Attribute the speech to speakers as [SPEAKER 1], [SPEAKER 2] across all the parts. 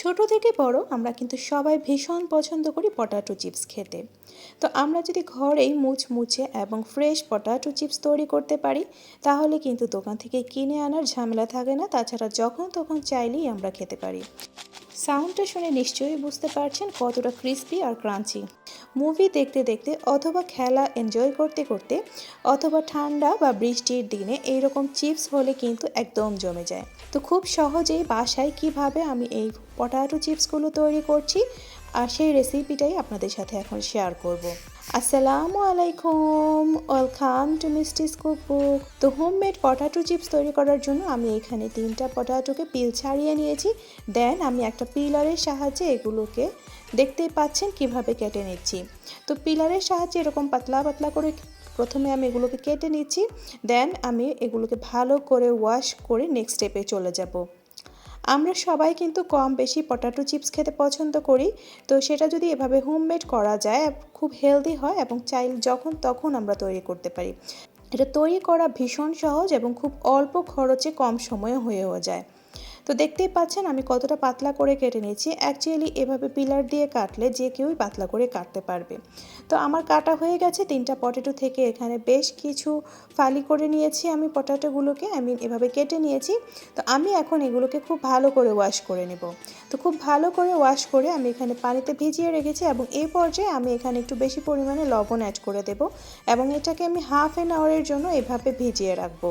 [SPEAKER 1] ছোট থেকে বড় আমরা কিন্তু সবাই ভীষণ পছন্দ করি পটাটো চিপস খেতে। তো আমরা যদি ঘরেই মুচমুচে এবং ফ্রেশ পটাটো চিপস তৈরি করতে পারি, তাহলে কিন্তু দোকান থেকে কিনে আনার ঝামেলা থাকে না। তাছাড়া যখন তখন চাইলেই আমরা খেতে পারি। সাউন্ডটা শুনে নিশ্চয়ই বুঝতে পারছেন কতটা ক্রিস্পি আর ক্রাঞ্চি মুভি দেখতে দেখতে অথবা খেলা এনজয় করতে করতে অথবা ঠান্ডা বা বৃষ্টির দিনে এইরকম চিপস হলে কিন্তু একদম জমে যায় তো খুব সহজেই বাসায় কীভাবে আমি এই পটাটো চিপসগুলো তৈরি করছি আর সেই রেসিপিটাই আপনাদের সাথে এখন শেয়ার করব। আসসালামু আলাইকুম। ওয়েলকাম টু মিস্টিস কুকবুক তো হোমমেড পটাটো চিপস তৈরি করার জন্য আমি এখানে তিনটা পটাটোকে পিল ছাড়িয়ে নিয়েছি। দেন আমি একটা পিলারের সাহায্যে এগুলোকে দেখতেই পাচ্ছেন কীভাবে কেটে নিচ্ছি। তো পিলারের সাহায্যে এরকম পাতলা পাতলা করে প্রথমে আমি এগুলোকে কেটে নিচ্ছি। দেন আমি এগুলোকে ভালো করে ওয়াশ করে নেক্সট স্টেপে চলে যাব। আমরা সবাই কিন্তু কম বেশি পটাটো চিপস খেতে পছন্দ করি। তো সেটা যদি এভাবে হোমমেড করা যায়, খুব হেলদি হয় এবং চাইল যখন তখন আমরা তৈরি করতে পারি। এটা তৈরি করা ভীষণ সহজ এবং খুব অল্প খরচে কম সময়ে হয়েও যায়। তো দেখতেই পাচ্ছেন, আমি কতটা পাতলা করে কেটে নিয়েছি। অ্যাকচুয়ালি এভাবে পিলার দিয়ে কাটলে যে কেউই পাতলা করে কাটতে পারবে। তো আমার কাটা হয়ে গেছে, তিনটা পটেটো থেকে এখানে বেশ কিছু ফালি করে নিয়েছি আমি পটাটোগুলোকে আমি এভাবে কেটে নিয়েছি। তো আমি এখন এগুলোকে খুব ভালো করে ওয়াশ করে নেব। তো খুব ভালো করে ওয়াশ করে আমি এখানে পানিতে ভিজিয়ে রেখেছি এবং এই পর্যায়ে আমি এখানে একটু বেশি পরিমাণে লবণ অ্যাড করে দেব এবং এটাকে আমি হাফ অ্যান আওয়ারের জন্য এভাবে ভিজিয়ে রাখব।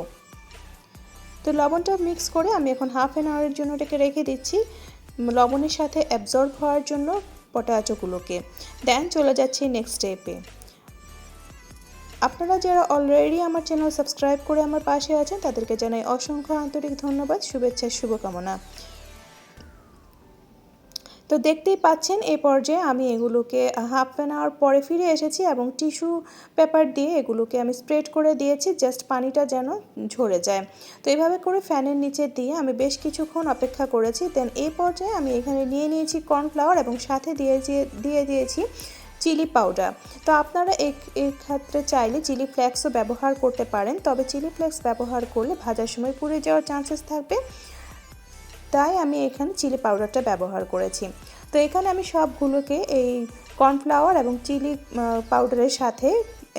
[SPEAKER 1] তো লবণটা মিক্স করে আমি এখন হাফ অ্যান আওয়ারের জন্য এটাকে রেখে দিচ্ছি, লবণের সাথে অ্যাবজর্ব হওয়ার জন্য পটাটোগুলোকে দেন চলে যাচ্ছি নেক্সট স্টেপে আপনারা যারা অলরেডি আমার চ্যানেল সাবস্ক্রাইব করে আমার পাশে আছেন, তাদেরকে জানাই অসংখ্য আন্তরিক ধন্যবাদ, শুভেচ্ছা, শুভকামনা। তো দেখতেই পাচ্ছেন এই পর্যায়ে আমি এগুলোকে হাফ অ্যান আওয়ার পরে ফিরে এসেছি এবং টিস্যু পেপার দিয়ে এগুলোকে আমি স্প্রেড করে দিয়েছি জাস্ট পানিটা যেন ঝরে যায়। তো এভাবে করে ফ্যানের নিচে দিয়ে আমি বেশ কিছুক্ষণ অপেক্ষা করেছি। দেন এই পর্যায়ে আমি এখানে নিয়ে নিয়েছি কর্নফ্লাওয়ার এবং সাথে দিয়ে দিয়ে দিয়েছি চিলি পাউডার তো আপনারা এই ক্ষেত্রে চাইলে চিলি ফ্লেক্সও ব্যবহার করতে পারেন, তবে চিলি ফ্লেক্স ব্যবহার করলে ভাজার সময় পুড়ে যাওয়ার চান্সেস থাকবে। তাই আমি এখানে চিলি পাউডারটা ব্যবহার করেছি। তো এখানে আমি সবগুলোকে এই কর্নফ্লাওয়ার এবং চিলি পাউডারের সাথে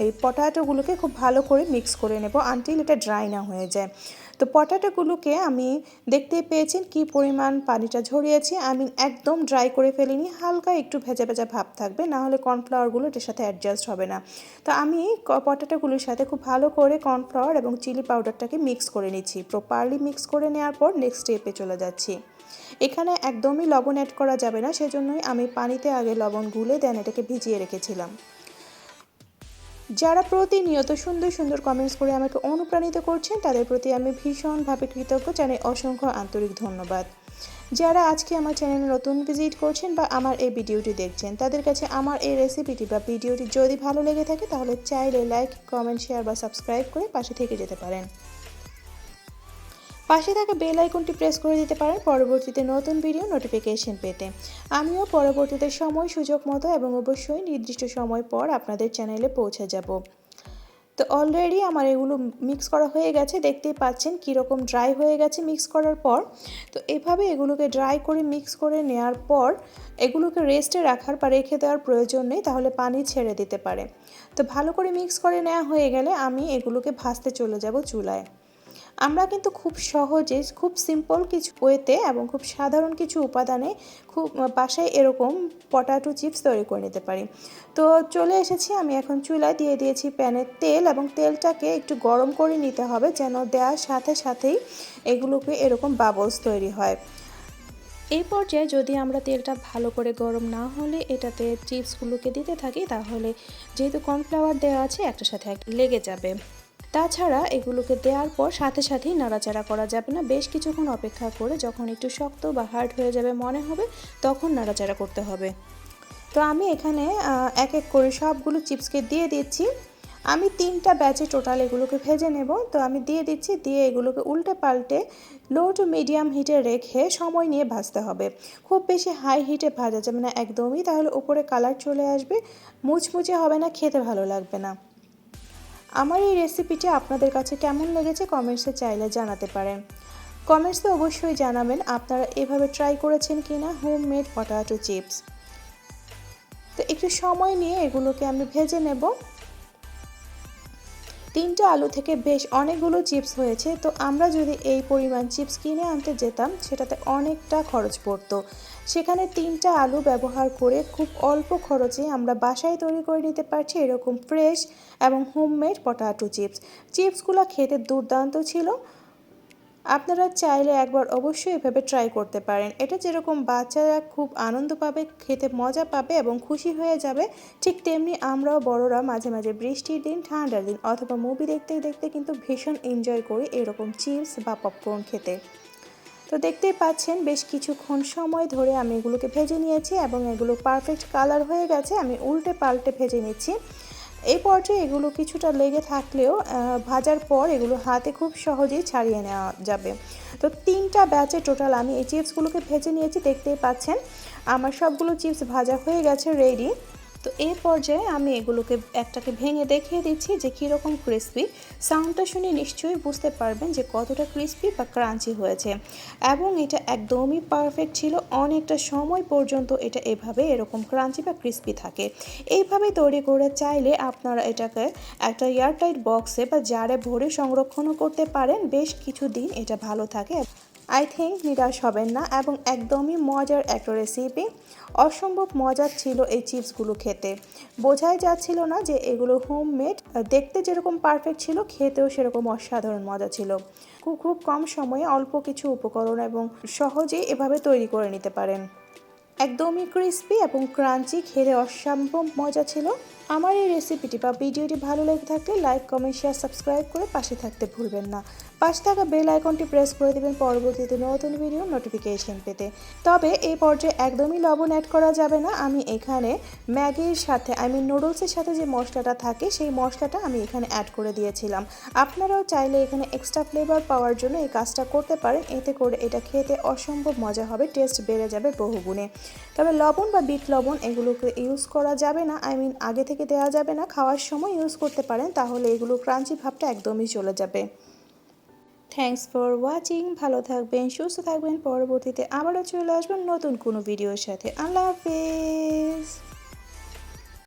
[SPEAKER 1] এই পটাটোগুলোকে খুব ভালো করে মিক্স করে নেব আনটিল এটা ড্রাই না হয়ে যায়। তো পটাটোগুলোকে আমি দেখতে পেয়েছেন কি পরিমাণ পানিটা ঝরিয়েছি। আমি একদম ড্রাই করে ফেলিনি, হালকা একটু ভেজা ভেজা ভাব থাকবে না হলে কর্নফ্লাওয়ারগুলো এটার সাথে অ্যাডজাস্ট হবে না। তো আমি পটাটোগুলোর সাথে খুব ভালো করে কর্নফ্লাওয়ার এবং চিলি পাউডারটাকে মিক্স করে নিচ্ছি। প্রপারলি মিক্স করে নেওয়ার পর নেক্সট স্টেপে চলে যাচ্ছি। এখানে একদমই লবণ অ্যাড করা যাবে না, সেজন্যই আমি পানিতে আগে লবণ গুলে দেন এটাকে ভিজিয়ে রেখেছিলাম। যারা প্রতিনিয়ত সুন্দর সুন্দর কমেন্টস করে আমাকে অনুপ্রাণিত করছেন, তাদের প্রতি আমি ভীষণভাবে কৃতজ্ঞ, জানাই অসংখ্য আন্তরিক ধন্যবাদ। যারা আজকে আমার চ্যানেলে নতুন ভিজিট করছেন বা আমার এই ভিডিওটি দেখছেন, তাদের কাছে আমার এই রেসিপিটি বা ভিডিওটি যদি ভালো লেগে থাকে, তাহলে চাইলে লাইক কমেন্ট শেয়ার বা সাবস্ক্রাইব করে পাশে থেকে যেতে পারেন। পাশে থাকা বেল আইকনটি প্রেস করে দিতে পারেন পরবর্তীতে নতুন ভিডিও নোটিফিকেশন পেতে। আমিও পরবর্তীতে সময়, সুযোগ, মতো এবং অবশ্যই নির্দিষ্ট সময় পর আপনাদের চ্যানেলে পৌঁছে যাব। তো অলরেডি আমার এগুলো মিক্স করা হয়ে গেছে, দেখতেই পাচ্ছেন কীরকম ড্রাই হয়ে গেছে মিক্স করার পর। তো এভাবে এগুলোকে ড্রাই করে মিক্স করে নেওয়ার পর এগুলোকে রেস্টে রাখার বা রেখে দেওয়ার প্রয়োজন নেই, তাহলে পানি ছেড়ে দিতে পারে। তো ভালো করে মিক্স করে নেওয়া হয়ে গেলে আমি এগুলোকে ভাজতে চলে যাব চুলায়। আমরা কিন্তু খুব সহজে, খুব সিম্পল কিছু ওয়েতে এবং খুব সাধারণ কিছু উপাদানে খুব বাসায় এরকম পটাটো চিপস তৈরি করে নিতে পারি। তো চলে এসেছি, আমি এখন চুলায় দিয়ে দিয়েছি প্যানের তেল এবং তেলটাকে একটু গরম করে নিতে হবে যেন দেওয়ার সাথে সাথেই এগুলোকে এরকম বাবলস তৈরি হয়। এই পর্যায়ে যদি আমরা তেলটা ভালো করে গরম না হলে এটাতে চিপসগুলোকে দিতে থাকি, তাহলে যেহেতু কর্নফ্লাওয়ার দেওয়া আছে, একটার সাথে লেগে যাবে। তাছাড়া এগুলোকে দেওয়ার পর সাথে সাথেই নাড়াচাড়া করা যাবে না। বেশ কিছুক্ষণ অপেক্ষা করে যখন একটু শক্ত বা হার্ড হয়ে যাবে মনে হবে, তখন নাড়াচাড়া করতে হবে। তো আমি এখানে এক এক করে সবগুলো চিপসকে দিয়ে দিচ্ছি। আমি তিনটা ব্যাচে টোটাল এগুলোকে ভেজে নেব। তো আমি দিয়ে দিচ্ছি, দিয়ে এগুলোকে উল্টে পাল্টে লো টু মিডিয়াম হিটে রেখে সময় নিয়ে ভাজতে হবে। খুব বেশি হাই হিটে ভাজা যাবে না একদমই, তাহলে উপরে কালার চলে আসবে। মুচমুচে হবে না, খেতে ভালো লাগবে না। আমার এই রেসিপিটি আপনাদের কাছে কেমন লেগেছে কমেন্টসে চাইলে জানাতে পারেন। কমেন্টসে অবশ্যই জানাবেন আপনারা এভাবে ট্রাই করেছেন কি না হোমমেড পটাটো চিপস তো একটু সময় নিয়ে এগুলোকে আমি ভেজে নেব। তিনটা আলু থেকে বেশ অনেকগুলো চিপস হয়েছে, তো আমরা যদি এই পরিমাণ চিপস কিনে আনতে যেতাম, সেটাতে অনেকটা খরচ পড়তো। সেখানে তিনটা আলু ব্যবহার করে খুব অল্প খরচে আমরা বাসায় তৈরি করে নিতে পারছি এরকম ফ্রেশ এবং হোমমেড পটাটো চিপস। চিপসগুলো খেতে দুর্দান্ত ছিল আপনারা চাইলে একবার অবশ্যই এভাবে ট্রাই করতে পারেন। এটা যেরকম বাচ্চারা খুব আনন্দ পাবে, খেতে মজা পাবে এবং খুশি হয়ে যাবে, ঠিক তেমনি আমরাও বড়রা মাঝে মাঝে বৃষ্টির দিন, ঠান্ডার দিন অথবা মুভি দেখতে দেখতে কিন্তু ভীষণ এনজয় করি এরকম চিপস বা পপকর্ন খেতে। তো দেখতেই পাচ্ছেন, বেশ কিছুক্ষণ সময় ধরে আমি এগুলোকে ভেজে নিয়েছি এবং এগুলো পারফেক্ট কালার হয়ে গেছে, আমি উল্টে পাল্টে ভেজে নিচ্ছি। এই পর্যায়ে এগুলো কিছুটা লেগে থাকলেও ভাজার পর এগুলো হাতে খুব সহজেই ছাড়িয়ে নেওয়া যাবে। তো তিনটা ব্যাচে টোটাল আমি এই চিপসগুলোকে ভেজে নিয়েছি, দেখতেই পাচ্ছেন। আমার সবগুলো চিপস ভাজা হয়ে গেছে রেডি তো এই পর্যায়ে আমি এগুলোকে একটাকে ভেঙে দেখিয়ে দিচ্ছি যে কীরকম ক্রিসপি সাউন্ডটা শুনে নিশ্চয়ই বুঝতে পারবেন যে কতটা ক্রিসপি বা ক্রাঞ্চি হয়েছে। এবং এটা একদমই পারফেক্ট ছিল, অনেকটা সময় পর্যন্ত এটা এভাবে এরকম ক্রাঞ্চি বা ক্রিসপি থাকে। এইভাবে তৈরি করে চাইলে আপনারা এটাকে একটা এয়ারটাইট বক্সে বা জারে ভরে সংরক্ষণও করতে পারেন। বেশ কিছু দিন এটা ভালো থাকে। আই থিঙ্ক নিরাশ হবেন না এবং একদমই মজার একটা রেসিপি অসম্ভব মজার ছিল এই চিপসগুলো খেতে। বোঝাই যাচ্ছিল না যে এগুলো হোমমেড দেখতে যেরকম পারফেক্ট ছিল, খেতেও সেরকম অসাধারণ মজা ছিল। খুব খুব কম সময়ে অল্প কিছু উপকরণ এবং সহজেই এভাবে তৈরি করে নিতে পারেন। একদমই ক্রিস্পি এবং ক্রাঞ্চি খেতে অসম্ভব মজা ছিল। আমার এই রেসিপিটি বা ভিডিওটি ভালো লেগে থাকলে লাইক কমেন্ট শেয়ার সাবস্ক্রাইব করে পাশে থাকতে ভুলবেন না। পাশে থাকা বেল আইকনটি প্রেস করে দেবেন পরবর্তীতে নতুন ভিডিও নোটিফিকেশন পেতে। তবে এই পর্যায়ে একদমই লবণ অ্যাড করা যাবে না। আমি এখানে ম্যাগির সাথে আই মিন নুডলসের সাথে যে মশলাটা থাকে, সেই মশলাটা আমি এখানে অ্যাড করে দিয়েছিলাম। আপনারাও চাইলে এখানে এক্সট্রা ফ্লেভার পাওয়ার জন্য এই কাজটা করতে পারেন। এতে করে এটা খেতে অসম্ভব মজা হবে টেস্ট বেড়ে যাবে বহুগুণে। তবে লবণ বা বিট লবণ এগুলোকে ইউজ করা যাবে না। আই মিন আগে থেকে দেওয়া যাবে না। খাওয়ার সময় ইউজ করতে পারেন, তাহলে এগুলো ক্রাঞ্চি ভাবটা একদমই চলে যাবে। থ্যাংকস ফর ওয়াচিং ভালো থাকবেন, সুস্থ থাকবেন। পরবর্তীতে আবারও চলে আসবেন নতুন কোনো ভিডিওর সাথে। আল্লাহ হাফেজ।